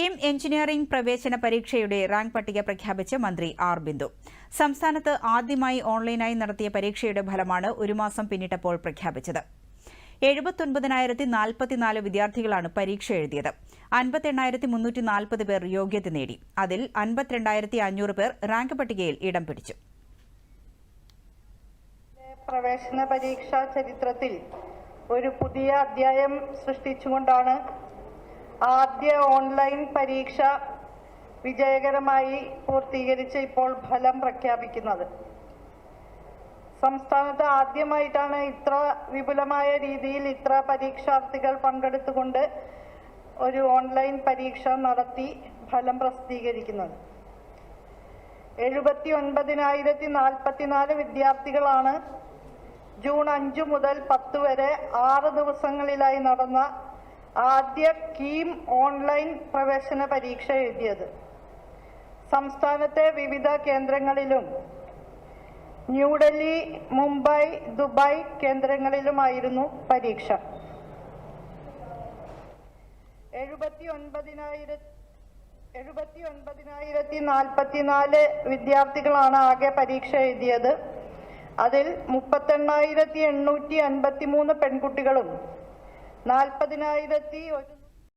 Kim engineering പ്രവേശന പരീക്ഷയുടെ rank പട്ടിക പ്രഖ്യാപിച്ച് മന്ത്രി ആർ ബിന്ദു. സംസ്ഥാനത്ത് ആദ്യമായി ഓൺലൈനായി നടത്തിയ പരീക്ഷയുടെ ഫലമാണ് ഒരു മാസം പിന്നിട്ടപ്പോൾ പ്രഖ്യാപിച്ചത്. എഴുപത്തൊൻപതിനായിരത്തി നാൽപ്പത്തിനാല് വിദ്യാർത്ഥികളാണ് പരീക്ഷ എഴുതിയത്. അൻപത്തെണ്ണായിരത്തി മുന്നൂറ്റി നാൽപ്പത് പേർ യോഗ്യത നേടി. അതിൽ അൻപത്തിരണ്ടായിരത്തി അഞ്ഞൂറ് പേർ റാങ്ക് പട്ടികയിൽ ഇടം പിടിച്ചു. പ്രവേശന പരീക്ഷാ ചരിത്രത്തിൽ ഒരു പുതിയ അധ്യായം സൃഷ്ടിച്ചുകൊണ്ടാണ് ആദ്യ ഓൺലൈൻ പരീക്ഷ വിജയകരമായി പൂർത്തീകരിച്ച് ഇപ്പോൾ ഫലം പ്രഖ്യാപിക്കുന്നത്. സംസ്ഥാനത്ത് ആദ്യമായിട്ടാണ് ഇത്ര വിപുലമായ രീതിയിൽ ഇത്ര പരീക്ഷാർത്ഥികൾ പങ്കെടുത്തുകൊണ്ട് ഒരു ഓൺലൈൻ പരീക്ഷ നടത്തി ഫലം പ്രസിദ്ധീകരിക്കുന്നത്. എഴുപത്തി ഒൻപതിനായിരത്തി നാൽപ്പത്തിനാല് വിദ്യാർത്ഥികളാണ് ജൂൺ അഞ്ച് മുതൽ പത്ത് വരെ ആറ് ദിവസങ്ങളിലായി നടന്ന ആദ്യ കീം ഓൺലൈൻ പ്രവേശന പരീക്ഷ എഴുതിയത്. സംസ്ഥാനത്തെ വിവിധ കേന്ദ്രങ്ങളിലും ന്യൂഡൽഹി മുംബൈ ദുബായ് കേന്ദ്രങ്ങളിലുമായിരുന്നു പരീക്ഷ. എഴുപത്തി ഒൻപതിനായിരത്തി എഴുപത്തി ഒൻപതിനായിരത്തി നാൽപ്പത്തിനാല് വിദ്യാർത്ഥികളാണ് ആകെ പരീക്ഷ എഴുതിയത്. അതിൽ മുപ്പത്തെണ്ണായിരത്തി എണ്ണൂറ്റി അൻപത്തി മൂന്ന് പെൺകുട്ടികളും നാൽപ്പതിനായിരത്തി ഒരു